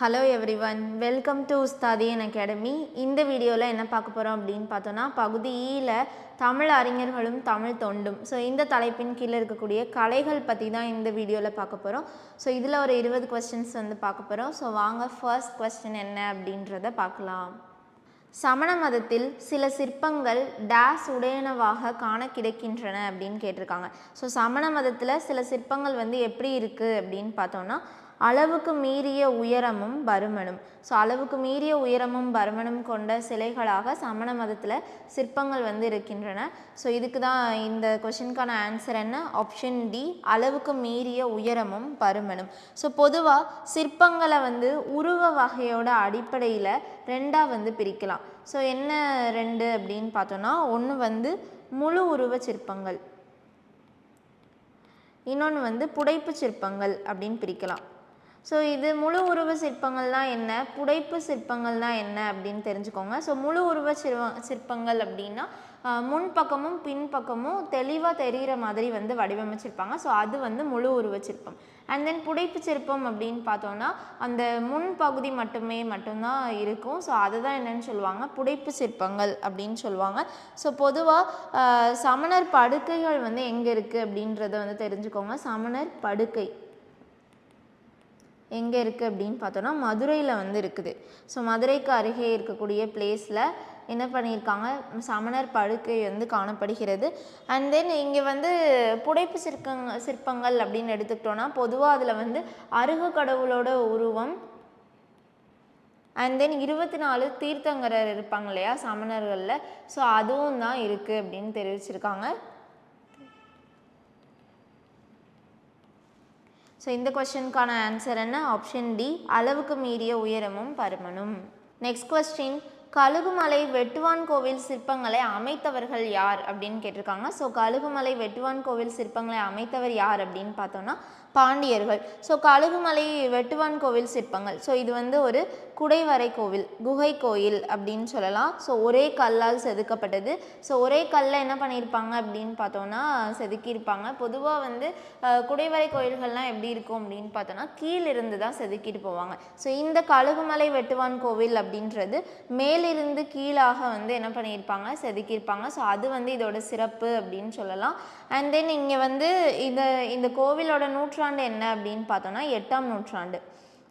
Hello everyone welcome to Ustadiyan academy இந்த வீடியோவில் என்ன பார்க்க போகிறோம் அப்படின்னு பார்த்தோன்னா பகுதி ஈல தமிழ் அறிஞர்களும் தமிழ் தொண்டும். ஸோ இந்த தலைப்பின் கீழே இருக்கக்கூடிய கலைகள் பற்றி தான் இந்த வீடியோவில் பார்க்க போகிறோம் ஸோ இதில் ஒரு இருபது கொஸ்டின்ஸ் வந்து பார்க்க போகிறோம் ஸோ வாங்க ஃபர்ஸ்ட் கொஸ்டின் என்ன அப்படின்றத பார்க்கலாம். சமண மதத்தில் சில சிற்பங்கள் டேஸ் உடையனவாக காண கிடைக்கின்றன அப்படின்னு கேட்டிருக்காங்க. ஸோ சமண மதத்தில் சில சிற்பங்கள் வந்து எப்படி இருக்குது அப்படின்னு பார்த்தோன்னா அளவுக்கு மீறிய உயரமும் பருமனும். ஸோ அளவுக்கு மீறிய உயரமும் பருமனும் கொண்ட சிலைகளாக சமண மதத்தில் சிற்பங்கள் வந்து இருக்கின்றன. ஸோ இதுக்கு தான் இந்த கொஷினுக்கான ஆன்சர் என்ன? ஆப்ஷன் டி அளவுக்கு மீறிய உயரமும் பருமனும். ஸோ பொதுவாக சிற்பங்களை வந்து உருவ வகையோட அடிப்படையில் ரெண்டாக வந்து பிரிக்கலாம். ஸோ என்ன ரெண்டு அப்படின்னு பார்த்தோன்னா ஒன்று வந்து முழு உருவ சிற்பங்கள். இன்னொன்று வந்து புடைப்பு சிற்பங்கள் அப்படின்னு பிரிக்கலாம். ஸோ இது முழு உருவ சிற்பங்கள்னா என்ன? புடைப்பு சிற்பங்கள்னா என்ன அப்படின்னு தெரிஞ்சுக்கோங்க. ஸோ முழு உருவ சிற்ப சிற்பங்கள் அப்படின்னா முன்பக்கமும் பின்பக்கமும் தெளிவாக தெரிகிற மாதிரி வந்து வடிவமைச்சிருப்பாங்க. ஸோ அது வந்து முழு உருவ சிற்பம். அண்ட் தென் புடைப்பு சிற்பம் அப்படின்னு பார்த்தோன்னா அந்த முன் பகுதி மட்டுமே மட்டும்தான் இருக்கும். ஸோ அதுதான் என்னன்னு சொல்லுவாங்க. புடைப்பு சிற்பங்கள் அப்படின்னு சொல்லுவாங்க. ஸோ பொதுவாக சமணர் படுக்கைகள் வந்து எங்கே இருக்குது அப்படின்றத வந்து தெரிஞ்சுக்கோங்க. சமணர் படுக்கை. எங்கே இருக்குது அப்படின்னு பார்த்தோன்னா மதுரையில் வந்து இருக்குது. ஸோ மதுரைக்கு அருகே இருக்கக்கூடிய பிளேஸில் என்ன பண்ணியிருக்காங்க? சமணர் படுக்கை வந்து காணப்படுகிறது. அண்ட் தென் இங்கே வந்து புடைப்பு சிற்பங்க சிற்பங்கள் அப்படின்னு எடுத்துக்கிட்டோன்னா பொதுவாக அதில் வந்து அருக கடவுளோட உருவம் அண்ட் தென் இருபத்தி நாலு தீர்த்தங்கரர் இருப்பாங்க இல்லையா சமணர்களில். ஸோ அதுவும் தான் இருக்குது அப்படின்னு தெரிவிச்சிருக்காங்க. ஸோ இந்த கொஸ்டினுக்கான ஆன்சர் என்ன? ஆப்ஷன் டி அளவுக்கு மீறிய உயரமும் பருமனும். நெக்ஸ்ட் கொஸ்டின் கழுகுமலை வெட்டுவான் கோவில் சிற்பங்களை அமைத்தவர்கள் யார் அப்படின்னு கேட்டிருக்காங்க. ஸோ கழுகுமலை வெட்டுவான் கோவில் சிற்பங்களை அமைத்தவர் யார் அப்படின்னு பார்த்தோன்னா பாண்டியர்கள். ஸோ கழுகுமலை வெட்டுவான் கோவில் சிற்பங்கள். ஸோ இது வந்து ஒரு குடைவரை கோவில் குகை கோயில் அப்படின்னு சொல்லலாம். ஸோ ஒரே கல்லால் செதுக்கப்பட்டது. ஸோ ஒரே கல்லில் என்ன பண்ணியிருப்பாங்க அப்படின்னு பார்த்தோன்னா செதுக்கியிருப்பாங்க. பொதுவாக வந்து குடைவரை கோயில்கள்லாம் எப்படி இருக்கும் அப்படின்னு பார்த்தோன்னா கீழிருந்து தான் செதுக்கிட்டு போவாங்க. ஸோ இந்த கழுகுமலை வெட்டுவான் கோவில் அப்படின்றது மேல் மேலிருந்து கீழாக வந்து என்ன பண்ணியிருப்பாங்க? செதுக்கியிருப்பாங்க. ஸோ அது வந்து இதோட சிறப்பு அப்படின்னு சொல்லலாம். அண்ட் தென் இங்கே வந்து இந்த இந்த கோவிலோட நூற்றாண்டு என்ன அப்படின்னு பார்த்தோன்னா எட்டாம் நூற்றாண்டு.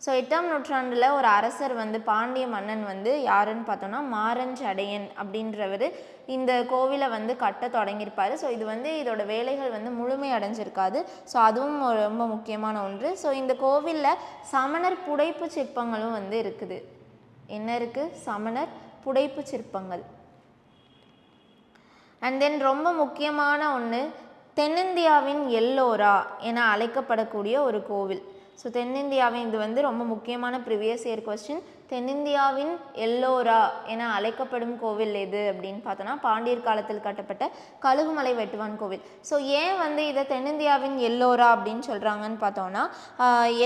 ஸோ எட்டாம் நூற்றாண்டில் ஒரு அரசர் வந்து பாண்டிய மன்னன் வந்து யாருன்னு பார்த்தோன்னா மாரஞ்சடையன் அப்படின்றவர் இந்த கோவிலை வந்து கட்ட தொடங்கியிருப்பார். ஸோ இது வந்து இதோட வேலைகள் வந்து முழுமை அடைஞ்சிருக்காது. ஸோ அதுவும் ரொம்ப முக்கியமான ஒன்று. ஸோ இந்த கோவிலில் சமணர் புடைப்பு சிற்பங்களும் வந்து இருக்குது. என்ன இருக்குது சமணர் புடைப்பு சிற்பங்கள். அண்ட் தென் ரொம்ப முக்கியமான ஒன்று தென்னிந்தியாவின் எல்லோரா என அழைக்கப்படக்கூடிய ஒரு கோவில். ஸோ தென்னிந்தியாவின் இது வந்து ரொம்ப முக்கியமான ப்ரிவியஸ் இயர் கொஸ்டின் தென்னிந்தியாவின் எல்லோரா என அழைக்கப்படும் கோவில் எது அப்படின்னு பார்த்தோன்னா பாண்டியர் காலத்தில் கட்டப்பட்ட கழுகுமலை வெட்டுவான் கோவில். ஸோ ஏன் வந்து இதை தென்னிந்தியாவின் எல்லோரா அப்படின்னு சொல்கிறாங்கன்னு பார்த்தோன்னா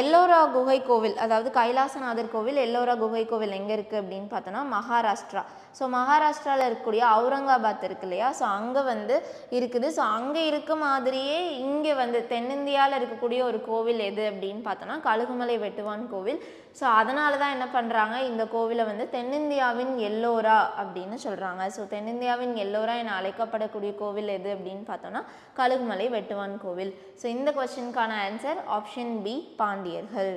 எல்லோரா குகை கோவில் அதாவது கைலாசநாதர் கோவில் எல்லோரா குகை கோவில் எங்கே இருக்குது அப்படின்னு பார்த்தோன்னா மகாராஷ்டிரா. ஸோ மகாராஷ்டிராவில் இருக்கக்கூடிய அவுரங்காபாத் இருக்கு இல்லையா? ஸோ அங்கே வந்து இருக்குது. ஸோ அங்கே இருக்க மாதிரியே இங்கே வந்து தென்னிந்தியாவில் இருக்கக்கூடிய ஒரு கோவில் எது அப்படின்னு பார்த்தோன்னா கழுகுமலை வெட்டுவான் கோவில். ஸோ அதனால தான் என்ன பண்ணுறாங்க இந்த கோவிலை வந்து தென்னிந்தியாவின் எல்லோரா அப்படின்னு சொல்கிறாங்க ஸோ தென்னிந்தியாவின் எல்லோரா என அழைக்கப்படக்கூடிய கோவில் எது அப்படின்னு பார்த்தோன்னா கழுகுமலை வெட்டுவான் கோவில். ஸோ இந்த கொஸ்டினுக்கான ஆன்சர் ஆப்ஷன் பி பாண்டியர்கள்.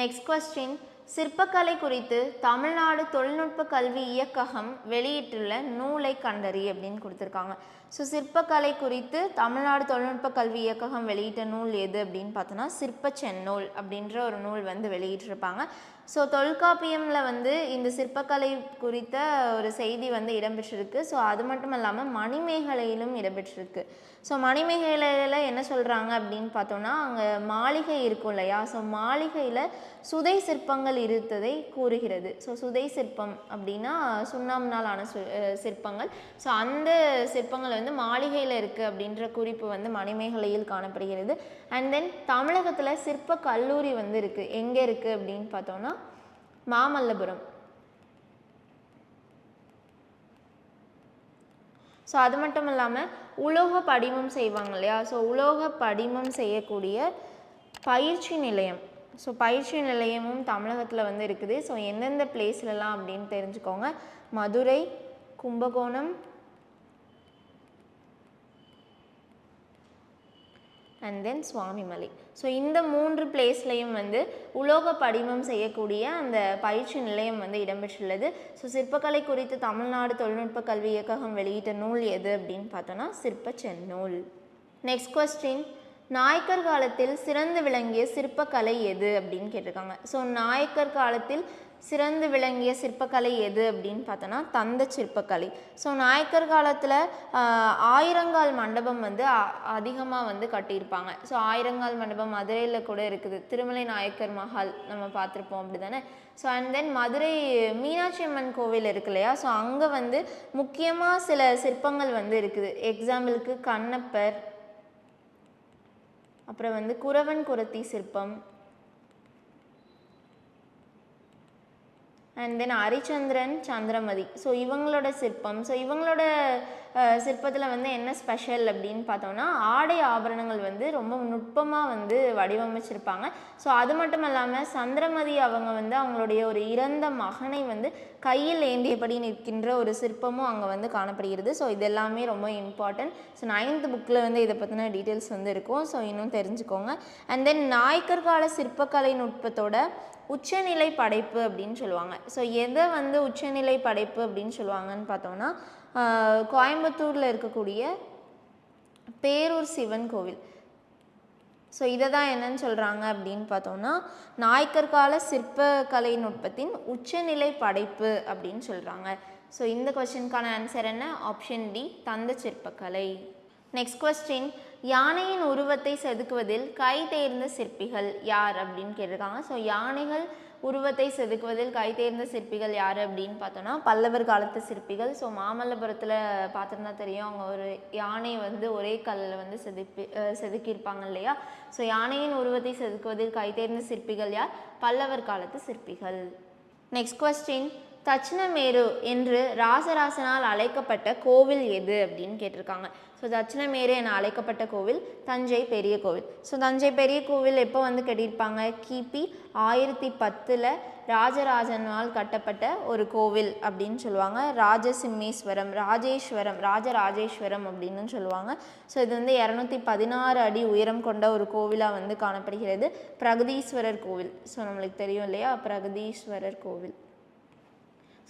நெக்ஸ்ட் கொஸ்டின் சிற்பக்கலை குறித்து தமிழ்நாடு தொழில்நுட்ப கல்வி இயக்ககம் வெளியிட்டுள்ள நூலை கண்டறி அப்படின்னு கொடுத்துருக்காங்க. ஸோ சிற்பக்கலை குறித்து தமிழ்நாடு தொழில்நுட்ப கல்வி இயக்ககம் வெளியிட்ட நூல் எது அப்படின்னு பார்த்தோன்னா சிற்ப செந்நூல் அப்படின்ற ஒரு நூல் வந்து வெளியிட்டிருப்பாங்க. ஸோ தொல்காப்பியமில் வந்து இந்த சிற்பக்கலை குறித்த ஒரு செய்தி வந்து இடம்பெற்றிருக்கு. ஸோ அது மட்டும் இல்லாமல் மணிமேகலையிலும் இடம்பெற்றிருக்கு. ஸோ மணிமேகலையில் என்ன சொல்கிறாங்க அப்படின்னு பார்த்தோன்னா அங்கே மாளிகை இருக்கும் இல்லையா? ஸோ மாளிகையில் சுதை சிற்பங்கள் இருந்ததை கூறுகிறது. ஸோ சுதை சிற்பம் அப்படின்னா சுண்ணாம்பினால் ஆன சு சிற்பங்கள். ஸோ அந்த சிற்பங்கள் வந்து மாளிகையில் இருக்குது அப்படின்ற குறிப்பு வந்து மணிமேகலையில் காணப்படுகிறது. அண்ட் தென் தமிழகத்தில் சிற்ப கல்லூரி வந்து இருக்குது எங்கே இருக்குது அப்படின்னு பார்த்தோன்னா மாமல்லபுரம். ஸோ அது மட்டும் இல்லாமல் உலோக படிமம் செய்வாங்க இல்லையா? ஸோ உலோக படிமம் செய்யக்கூடிய பயிற்சி நிலையம். ஸோ பயிற்சி நிலையமும் தமிழகத்தில் வந்து இருக்குது. ஸோ எந்தெந்த பிளேஸ்லலாம் அப்படின்னு தெரிஞ்சுக்கோங்க. Madurai Kumbakonam and then Swamimalai. So இந்த மூன்று பிளேஸ்லையும் வந்து உலோக படிமம் செய்யக்கூடிய அந்த பயிற்சி நிலையம் வந்து இடம்பெற்றுள்ளது. ஸோ சிற்பக்கலை குறித்து தமிழ்நாடு தொழில்நுட்ப கல்வி இயக்ககம் வெளியிட்ட நூல் எது அப்படின்னு பார்த்தோன்னா சிற்ப செந்நூல் நெக்ஸ்ட் கொஸ்டின் நாயக்கர் காலத்தில் சிறந்து விளங்கிய சிற்பக்கலை எது அப்படின்னு கேட்டிருக்காங்க. ஸோ நாயக்கர் காலத்தில் சிறந்து விளங்கிய சிற்பக்கலை எது அப்படின்னு பார்த்தோன்னா தந்த சிற்பக்கலை. ஸோ நாயக்கர் காலத்தில் ஆயிரங்கால் மண்டபம் வந்து அதிகமாக வந்து கட்டியிருப்பாங்க. ஸோ ஆயிரங்கால் மண்டபம் மதுரையில் கூட இருக்குது. திருமலை நாயக்கர் மஹால் நம்ம பார்த்துருப்போம் அப்படி தானே so and then Madurai Meenakshi Amman கோவில் இருக்கு இல்லையா? ஸோ அங்கே வந்து முக்கியமாக சில சிற்பங்கள் வந்து இருக்குது. எக்ஸாம்பிளுக்கு கண்ணப்பர் அப்புறம் வந்து குறவன் குரத்தி சிற்பம் and then Harichandran Chandramathi so இவங்களோட சிற்பம் ஸோ இவங்களோட சிற்பத்தில் வந்து என்ன ஸ்பெஷல் அப்படின்னு பார்த்தோம்னா ஆடை ஆபரணங்கள் வந்து ரொம்ப நுட்பமாக வந்து வடிவமைச்சிருப்பாங்க. ஸோ அது மட்டும் இல்லாமல் சந்திரமதி அவங்க வந்து அவங்களுடைய ஒரு இறந்த மகனை வந்து கையில் ஏந்தியபடி நிற்கின்ற ஒரு சிற்பமும் அங்கே வந்து காணப்படுகிறது. ஸோ இது எல்லாமே ரொம்ப இம்பார்ட்டன்ட் ஸோ நைன்த் புக்கில் வந்து இதை பற்றின டீட்டெயில்ஸ் வந்து இருக்கும். ஸோ இன்னும் தெரிஞ்சுக்கோங்க. அண்ட் தென் நாயக்கர் கால சிற்பக்கலை நுட்பத்தோட உச்சநிலை படைப்பு அப்படின்னு சொல்லுவாங்க. ஸோ எதை வந்து உச்சநிலை படைப்பு அப்படின்னு சொல்லுவாங்கன்னு பார்த்தோம்னா கோயம்புத்தூரில் இருக்கக்கூடிய பேரூர் சிவன் கோவில். ஸோ இதை தான் என்னன்னு சொல்கிறாங்க அப்படின்னு பார்த்தோம்னா நாயக்கர் கால சிற்பக்கலை நுட்பத்தின் உச்சநிலை படைப்பு அப்படின்னு சொல்கிறாங்க ஸோ இந்த கொஸ்டினுக்கான ஆன்சர் என்ன? ஆப்ஷன் டி தந்த சிற்பக்கலை. நெக்ஸ்ட் கொஸ்டின் யானையின் உருவத்தை செதுக்குவதில் கை தேர்ந்த சிற்பிகள் யார் அப்படின்னு கேட்டிருக்காங்க. ஸோ யானைகள் உருவத்தை செதுக்குவதில் கை தேர்ந்த சிற்பிகள் யார் அப்படின்னு பார்த்தோன்னா பல்லவர் காலத்து சிற்பிகள். ஸோ மாமல்லபுரத்தில் பார்த்துருந்தா தெரியும் அவங்க ஒரு யானை வந்து ஒரே கல்லில் வந்து செதுப்பி செதுக்கியிருப்பாங்க இல்லையா? ஸோ யானையின் உருவத்தை செதுக்குவதில் கை தேர்ந்த சிற்பிகள் யார்? பல்லவர் காலத்து சிற்பிகள். நெக்ஸ்ட் கொஸ்டின் தட்சிணமேரு என்று ராசராசனால் அழைக்கப்பட்ட கோவில் எது அப்படின்னு கேட்டிருக்காங்க. ஸோ தட்சிணமேரு என அழைக்கப்பட்ட கோவில் தஞ்சை பெரிய கோவில். ஸோ தஞ்சை பெரிய கோவில் எப்போ வந்து கட்டியிருப்பாங்க? கிபி ஆயிரத்தி பத்தில் ராஜராஜனால் கட்டப்பட்ட ஒரு கோவில் அப்படின்னு சொல்லுவாங்க. ராஜசிம்மேஸ்வரம் ராஜேஸ்வரம் ராஜராஜேஸ்வரம் அப்படின்னு சொல்லுவாங்க. ஸோ இது வந்து இரநூத்தி பதினாறு அடி உயரம் கொண்ட ஒரு கோவிலாக வந்து காணப்படுகிறது. பிரகதீஸ்வரர் கோவில். ஸோ நம்மளுக்கு தெரியும் இல்லையா? பிரகதீஸ்வரர் கோவில்.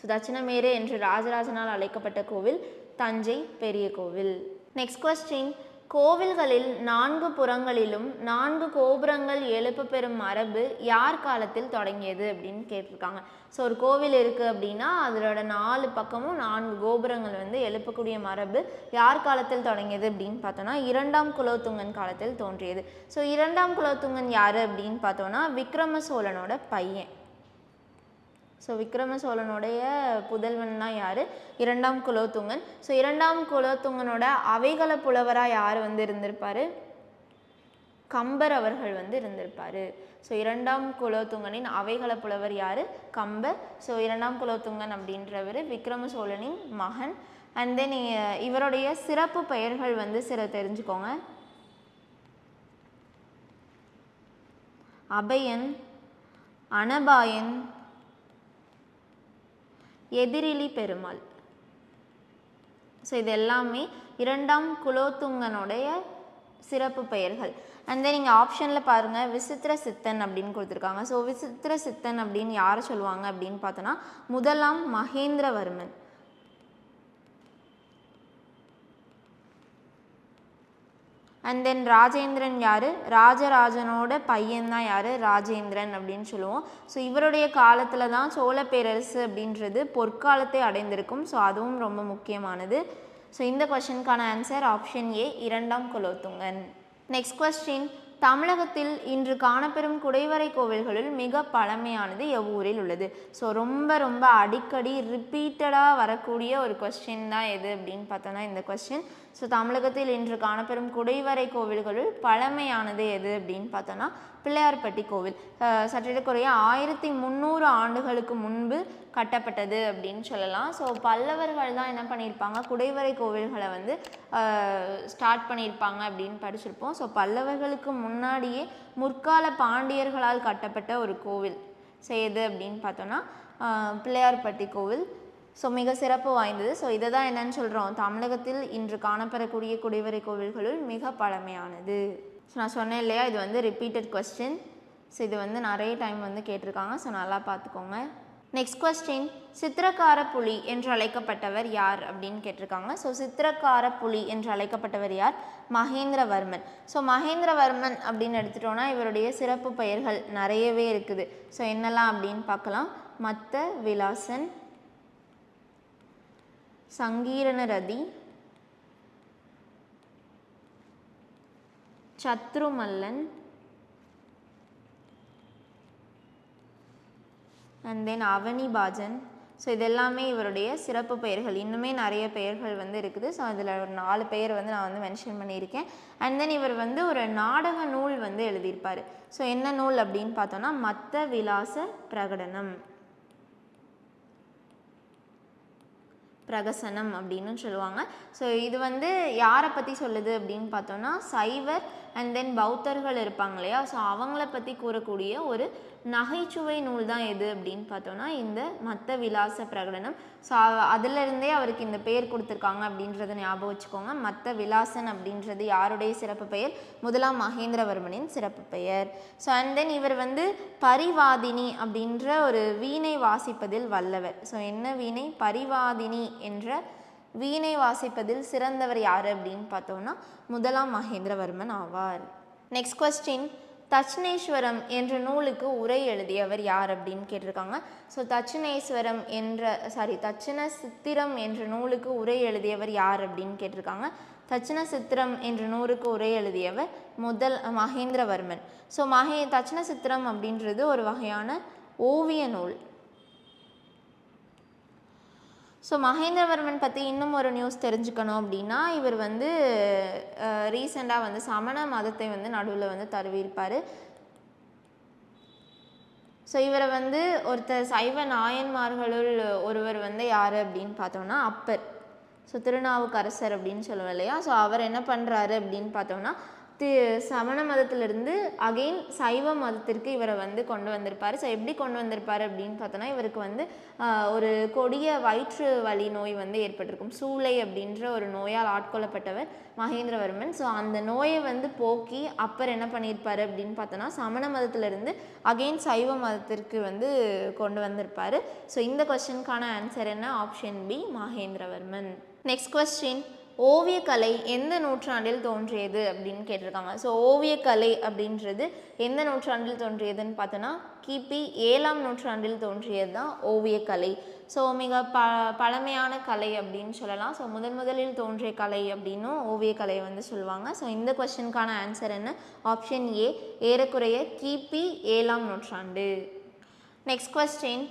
ஸோ தட்சிணமேரு என்று ராஜராஜனால் அழைக்கப்பட்ட கோவில் தஞ்சை பெரிய கோவில். நெக்ஸ்ட் கொஸ்டின் கோவில்களில் நான்கு புறங்களிலும் நான்கு கோபுரங்கள் எழுப்ப பெறும் மரபு யார் காலத்தில் தொடங்கியது அப்படின்னு கேட்டிருக்காங்க. ஸோ ஒரு கோவில் இருக்குது அப்படின்னா அதோட நாலு பக்கமும் நான்கு கோபுரங்கள் வந்து எழுப்பக்கூடிய மரபு யார் காலத்தில் தொடங்கியது அப்படின்னு பார்த்தோன்னா இரண்டாம் குலோத்துங்கன் காலத்தில் தோன்றியது. ஸோ இரண்டாம் குலோத்துங்கன் யார் அப்படின்னு பார்த்தோன்னா விக்ரம சோழனோட பையன். ஸோ விக்ரம சோழனுடைய புதல்வன்னா யார்? இரண்டாம் குலோத்துங்கன். ஸோ இரண்டாம் குலோத்துங்கனோட அவைகள புலவராக யார் வந்து இருந்திருப்பார்? கம்பர் அவர்கள் வந்து இருந்திருப்பார். ஸோ இரண்டாம் குலோத்துங்கனின் அவைகள புலவர் யார்? கம்பர். ஸோ இரண்டாம் குலோத்துங்கன் அப்படின்றவர் விக்ரம சோழனின் மகன் அண்ட் தென் இவருடைய சிறப்பு பெயர்கள் வந்து சில தெரிஞ்சுக்கோங்க. அபயன் அனபாயன் எதிரிலி பெருமாள். ஸோ இது எல்லாமே இரண்டாம் குலோத்துங்கனுடைய சிறப்பு பெயர்கள். அண்ட் தென் நீங்கள் ஆப்ஷனில் பாருங்கள் விசித்திர சித்தன் அப்படின்னு கொடுத்துருக்காங்க. ஸோ விசித்திர சித்தன் அப்படின்னு யாரை சொல்லுவாங்க அப்படின்னு பார்த்தோன்னா முதலாம் மகேந்திரவர்மன். அண்ட் தென் ராஜேந்திரன் யார்? ராஜராஜனோட பையன்தான் யார்? ராஜேந்திரன் அப்படின்னு சொல்லுவோம். ஸோ இவருடைய காலத்தில் தான் சோழ பேரரசு அப்படின்றது பொற்காலத்தை அடைந்திருக்கும். ஸோ அதுவும் ரொம்ப முக்கியமானது. ஸோ இந்த கொஷனுக்கான ஆன்சர் ஆப்ஷன் ஏ இரண்டாம் குலோத்துங்கன். நெக்ஸ்ட் கொஸ்டின் தமிழகத்தில் இன்று காணப்பெறும் குடைவரை கோவில்களுள் மிக பழமையானது எவ்வூரில் உள்ளது. ஸோ ரொம்ப ரொம்ப அடிக்கடி ரிப்பீட்டடாக வரக்கூடிய ஒரு கொஸ்டின் தான் எது அப்படின்னு பார்த்தோன்னா இந்த கொஸ்டின் ஸோ தமிழகத்தில் இன்று காணப்பெறும் குடைவரை கோவில்களுள் பழமையானது எது அப்படின்னு பார்த்தோன்னா பிள்ளையார்பட்டி கோவில். அஹ் சற்றேறக்குறைய ஆயிரத்தி முந்நூறு ஆண்டுகளுக்கு முன்பு கட்டப்பட்டது அப்படின்னு சொல்லலாம். ஸோ பல்லவர்கள் தான் என்ன பண்ணியிருப்பாங்க? குடைவரை கோவில்களை வந்து ஸ்டார்ட் பண்ணியிருப்பாங்க அப்படின்னு படிச்சிருப்போம். ஸோ பல்லவர்களுக்கு முன் முன்னாடியே முற்கால பாண்டியர்களால் கட்டப்பட்ட ஒரு கோவில். ஸோ எது அப்படின்னு பார்த்தோன்னா பிள்ளையார்பட்டி கோவில். ஸோ மிக சிறப்பு வாய்ந்தது. ஸோ இதை தான் என்னன்னு சொல்கிறோம் தமிழகத்தில் இன்று காணப்பெறக்கூடிய குடிவரை கோவில்களுள் மிக பழமையானது. ஸோ நான் சொன்னேன் இல்லையா? இது வந்து ரிப்பீட்டட் கொஸ்டின் ஸோ இது வந்து நிறைய டைம் வந்து கேட்டிருக்காங்க. ஸோ நல்லா பார்த்துக்கோங்க. நெக்ஸ்ட் கொஸ்டின் சித்திரக்கார புலி என்று அழைக்கப்பட்டவர் யார் அப்படின்னு கேட்டிருக்காங்க. ஸோ சித்திரக்கார புலி என்று அழைக்கப்பட்டவர் யார்? மகேந்திரவர்மன். ஸோ மகேந்திரவர்மன் அப்படின்னு எடுத்துட்டோன்னா இவருடைய சிறப்பு பெயர்கள் நிறையவே இருக்குது. ஸோ என்னெல்லாம் அப்படின்னு பார்க்கலாம். மத்த Vilasan Sankirnajati Shatrumallan and then Avanibhajan so இதெல்லாமே இவருடைய சிறப்பு பெயர்கள். இன்னுமே நிறைய பெயர்கள் வந்து இருக்குது. ஸோ அதில் ஒரு நாலு பெயர் வந்து நான் வந்து மென்ஷன் பண்ணியிருக்கேன். அண்ட் தென் இவர் வந்து ஒரு நாடக நூல் வந்து எழுதியிருப்பார். ஸோ என்ன நூல் அப்படின்னு பார்த்தோன்னா மத்த விலாச பிரகடனம். பிரகசனம் அப்படின்னு சொல்லுவாங்க. ஸோ இது வந்து யாரை பற்றி சொல்லுது அப்படின்னு பார்த்தோன்னா சைவர் அண்ட் தென் பௌத்தர்கள் இருப்பாங்க இல்லையா? ஸோ அவங்கள பற்றி கூறக்கூடிய ஒரு நகைச்சுவை நூல் தான் எது அப்படின்னு பார்த்தோன்னா இந்த மத்த விலாச பிரகடனம். ஸோ அதிலிருந்தே அவருக்கு இந்த பெயர் கொடுத்துருக்காங்க அப்படின்றத ஞாபகம் வச்சுக்கோங்க. மத்த விலாசன் அப்படின்றது யாருடைய சிறப்பு பெயர்? முதலாம் மகேந்திரவர்மனின் சிறப்பு பெயர். ஸோ அண்ட் தென் இவர் வந்து பரிவாதினி அப்படின்ற ஒரு வீணை வாசிப்பதில் வல்லவர். ஸோ என்ன வீணை? பரிவாதினி என்ற வீணை வாசிப்பதில் சிறந்தவர் யார் அப்படின்னு பார்த்தோம்னா முதலாம் மகேந்திரவர்மன் ஆவார். நெக்ஸ்ட் கொஸ்டின் தட்சிணேஸ்வரம் என்ற நூலுக்கு உரை எழுதியவர் யார் அப்படின்னு கேட்டிருக்காங்க. ஸோ தட்சிணேஸ்வரம் என்ற சாரி தட்சிண சித்திரம் என்ற நூலுக்கு உரை எழுதியவர் யார் அப்படின்னு கேட்டிருக்காங்க. தட்சிண சித்திரம் என்ற நூலுக்கு உரை எழுதியவர் முதல் மகேந்திரவர்மன். ஸோ மகே தட்சிண சித்திரம் அப்படின்றது ஒரு வகையான ஓவிய நூல். ஸோ மகேந்திரவர்மன் பற்றி இன்னும் ஒரு நியூஸ் தெரிஞ்சுக்கணும் அப்படின்னா இவர் வந்து ரீசெண்டாக வந்து சமண மதத்தை வந்து நடுவில் வந்து தருவியிருப்பார் ஸோ இவரை வந்து ஒருத்தர் சைவ நாயன்மார்களுள் ஒருவர் வந்து யார் அப்படின்னு பார்த்தோம்னா அப்பர். ஸோ திருநாவுக்கரசர் அப்படின்னு சொல்லுவோம் இல்லையா? ஸோ அவர் என்ன பண்ணுறாரு அப்படின்னு பார்த்தோம்னா சமண மதத்திலிருந்து அகெயின் சைவ மதத்திற்கு இவரை வந்து கொண்டு வந்திருப்பார். ஸோ எப்படி கொண்டு வந்திருப்பார் அப்படின்னு பார்த்தோன்னா இவருக்கு வந்து ஒரு கொடிய வயிற்று வலி நோய் வந்து ஏற்பட்டிருக்கும். சூளை அப்படின்ற ஒரு நோயால் ஆட்கொள்ளப்பட்டவர் மகேந்திரவர்மன். ஸோ அந்த நோயை வந்து போக்கி அப்பர் என்ன பண்ணியிருப்பார் அப்படின்னு பார்த்தோன்னா சமண மதத்திலிருந்து அகெயின் சைவ மதத்திற்கு வந்து கொண்டு வந்திருப்பார். ஸோ இந்த கொஸ்டினுக்கான ஆன்சர் என்ன? Option B Mahendravarman. Next question ஓவியக்கலை எந்த நூற்றாண்டில் தோன்றியது அப்படின்னு கேட்டிருக்காங்க. ஸோ ஓவியக்கலை அப்படின்றது எந்த நூற்றாண்டில் தோன்றியதுன்னு பார்த்தோன்னா கிபி ஏழாம் நூற்றாண்டில் தோன்றியது தான் ஓவியக்கலை. ஸோ மிக ப பழமையான கலை அப்படின்னு சொல்லலாம். ஸோ முதன் முதலில் தோன்றிய கலை அப்படின்னும் ஓவியக்கலையை வந்து சொல்லுவாங்க. ஸோ இந்த கொஸ்டினுக்கான ஆன்சர் என்ன? ஆப்ஷன் ஏ ஏறக்குறைய கிபி ஏழாம் நூற்றாண்டு. நெக்ஸ்ட் கொஸ்டின்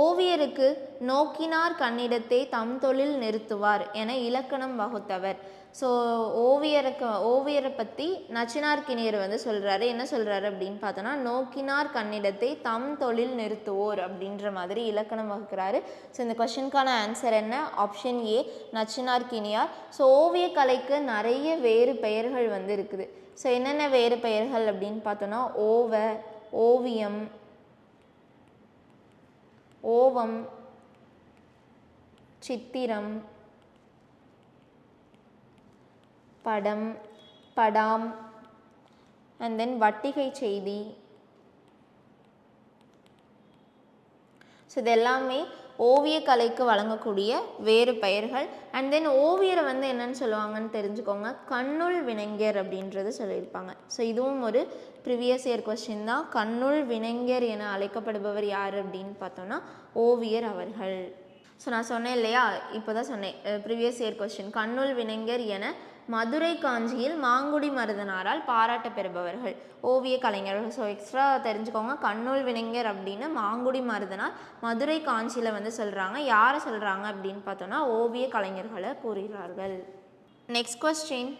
ஓவியருக்கு நோக்கினார் கண்ணிடத்தை தம் தொழில் நிறுத்துவார் என இலக்கணம் வகுத்தவர். ஸோ ஓவியருக்கு ஓவியரை பற்றி நச்சினார்கினியர் வந்து சொல்கிறாரு என்ன சொல்கிறாரு அப்படின்னு பார்த்தோன்னா நோக்கினார் கண்ணிடத்தை தம் தொழில் நிறுத்துவோர் அப்படின்ற மாதிரி இலக்கணம் வகுக்கிறாரு. ஸோ இந்த கொஷனுக்கான ஆன்சர் என்ன? ஆப்ஷன் ஏ நச்சினார்கினியார் ஸோ ஓவியக்கலைக்கு நிறைய வேறு பெயர்கள் வந்து இருக்குது. ஸோ என்னென்ன வேறு பெயர்கள் அப்படின்னு பார்த்தோன்னா ஓவ ஓவியம் ஓவம் சித்திரம் படம் படாம் அண்ட் தென் வட்டிகை செய்தி. ஸோ இது எல்லாமே ஓவியக்கலைக்கு வழங்கக்கூடிய வேறு பெயர்கள். அண்ட் தென் ஓவியரை வந்து என்னன்னு சொல்லுவாங்கன்னு தெரிஞ்சுக்கோங்க. கண்ணுள் வினைஞர் அப்படின்றது சொல்லியிருப்பாங்க. ஸோ இதுவும் ஒரு ப்ரிவியஸ் இயர் கொஸ்டின் தான். கண்ணுள் வினைஞர் என அழைக்கப்படுபவர் யார் அப்படின்னு பார்த்தோன்னா ஓவியர் அவர்கள். ஸோ நான் சொன்னேன் இல்லையா? இப்போ தான் சொன்னேன் ப்ரிவியஸ் இயர் கொஸ்டின் கண்ணுள் வினைஞர் என மதுரை காஞ்சியில் மாங்குடி மருதனாரால் பாராட்ட பெறுபவர்கள். ஓவிய கலைஞர்கள். ஸோ எக்ஸ்ட்ரா தெரிஞ்சுக்கோங்க. கண்ணுள் வினைஞர் அப்படின்னு மாங்குடி மருதனார் மதுரை காஞ்சியில் வந்து சொல்கிறாங்க யாரை சொல்கிறாங்க அப்படின்னு பார்த்தோன்னா ஓவிய கலைஞர்களை கூறுகிறார்கள். நெக்ஸ்ட் கொஸ்டின்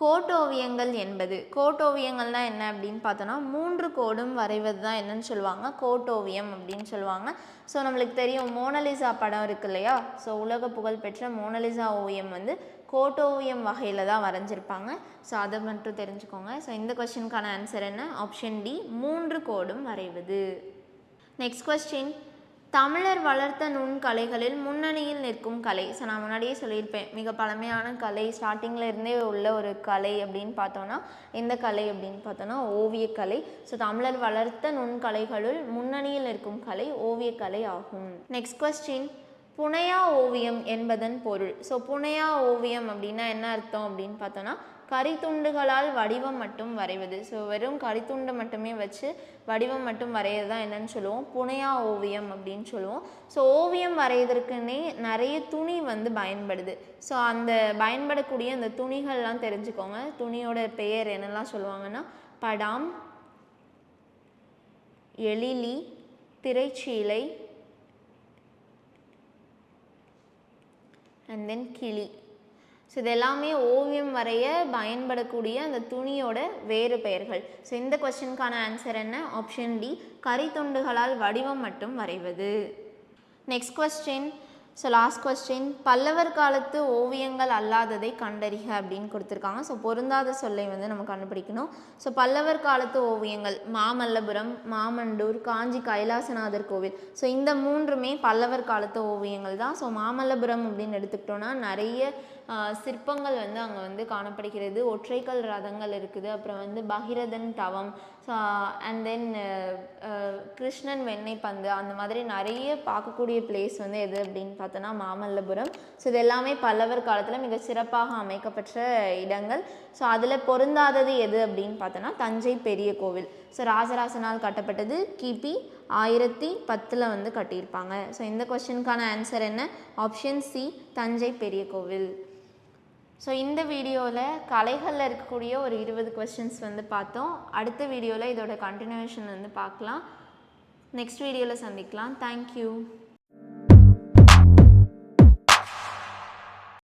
கோட்டோவியங்கள் என்பது. கோட்டோவியங்கள்னா என்ன அப்படின்னு பார்த்தோன்னா மூன்று கோடும் வரைவது தான் என்னன்னு சொல்லுவாங்க. கோட்டோவியம் அப்படின்னு சொல்லுவாங்க. ஸோ நம்மளுக்கு தெரியும் மோனலிசா படம் இருக்கு இல்லையா? ஸோ உலக புகழ்பெற்ற மோனலிசா ஓவியம் வந்து கோட்டோவியம் வகையில் தான் வரைஞ்சிருப்பாங்க. ஸோ அதை மட்டும் தெரிஞ்சுக்கோங்க. ஸோ இந்த கொஸ்டினுக்கான ஆன்சர் என்ன? ஆப்ஷன் டி மூன்று கோடும் வரைவது. நெக்ஸ்ட் கொஸ்டின் தமிழர் வளர்த்த நுண்கலைகளில் முன்னணியில் நிற்கும் கலை. ஸோ நான் முன்னாடியே சொல்லியிருப்பேன். மிக பழமையான கலை ஸ்டார்டிங்கில் இருந்தே உள்ள ஒரு கலை அப்படின்னு பார்த்தோன்னா எந்த கலை அப்படின்னு பார்த்தோன்னா ஓவியக்கலை. ஸோ தமிழர் வளர்த்த நுண்கலைகளுள் முன்னணியில் நிற்கும் கலை ஓவியக்கலை ஆகும். நெக்ஸ்ட் கொஸ்டின் புனையா ஓவியம் என்பதன் பொருள். ஸோ புனையா ஓவியம் அப்படின்னா என்ன அர்த்தம் அப்படின்னு பார்த்தோன்னா கரித்துண்டுகளால் வடிவம் மட்டும் வரைவது. ஸோ வெறும் கரித்துண்டை மட்டுமே வச்சு வடிவம் மட்டும் வரைகிறது தான் என்னன்னு சொல்லுவோம். புனையா ஓவியம் அப்படின்னு சொல்லுவோம். ஸோ ஓவியம் வரைவதற்குன்னே நிறைய துணி வந்து பயன்படுது. ஸோ அந்த பயன்படக்கூடிய அந்த துணிகள்லாம் தெரிஞ்சுக்கோங்க. துணியோட பெயர் என்னெல்லாம் சொல்லுவாங்கன்னா படாம் எழிலி திரைச்சீலை அண்ட் தென் கிளி. ஸோ இது எல்லாமே ஓவியம் வரைய பயன்படக்கூடிய அந்த துணியோட வேறு பெயர்கள். ஸோ இந்த கொஸ்டினுக்கான ஆன்சர் என்ன? ஆப்ஷன் டி கரித்துண்டுகளால் வடிவம் மட்டும் வரைவது. Next question so last question பல்லவர் காலத்து ஓவியங்கள் அல்லாததை கண்டறிக அப்படின்னு கொடுத்துருக்காங்க. ஸோ பொருந்தாத சொல்லை வந்து நம்ம கண்டுபிடிக்கணும். ஸோ பல்லவர் காலத்து ஓவியங்கள் மாமல்லபுரம் மாமண்டூர் காஞ்சி கைலாசநாதர் கோவில். ஸோ இந்த மூன்றுமே பல்லவர் காலத்து ஓவியங்கள் தான். ஸோ மாமல்லபுரம் அப்படின்னு எடுத்துக்கிட்டோன்னா நிறைய சிற்பங்கள் வந்து அங்கே வந்து காணப்படுகிறது. ஒற்றைக்கல் ரதங்கள் இருக்குது. அப்புறம் வந்து பகிரதன் தவம். அண்ட் தென் கிருஷ்ணன் வெண்ணெய் பந்து. அந்த மாதிரி நிறைய பார்க்கக்கூடிய பிளேஸ் வந்து எது அப்படின்னு பார்த்தோன்னா மாமல்லபுரம். ஸோ இது எல்லாமே பல்லவர் காலத்தில் மிக சிறப்பாக அமைக்கப்பட்ட இடங்கள். ஸோ அதில் பொருந்தாதது எது அப்படின்னு பார்த்தோன்னா தஞ்சை பெரிய கோவில். ஸோ ராஜராசனால் கட்டப்பட்டது கிபி ஆயிரத்தி பத்தில் வந்து கட்டியிருப்பாங்க. ஸோ இந்த கொஷனுக்கான ஆன்சர் என்ன? ஆப்ஷன் சி தஞ்சை பெரிய கோவில். ஸோ இந்த வீடியோவில் கலைகளில் இருக்கக்கூடிய ஒரு இருபது கொஸ்டின்ஸ் வந்து பார்த்தோம். அடுத்த வீடியோவில் இதோட கண்டினியூஷன் வந்து பார்க்கலாம். நெக்ஸ்ட் வீடியோவில் சந்திக்கலாம். தேங்க்யூ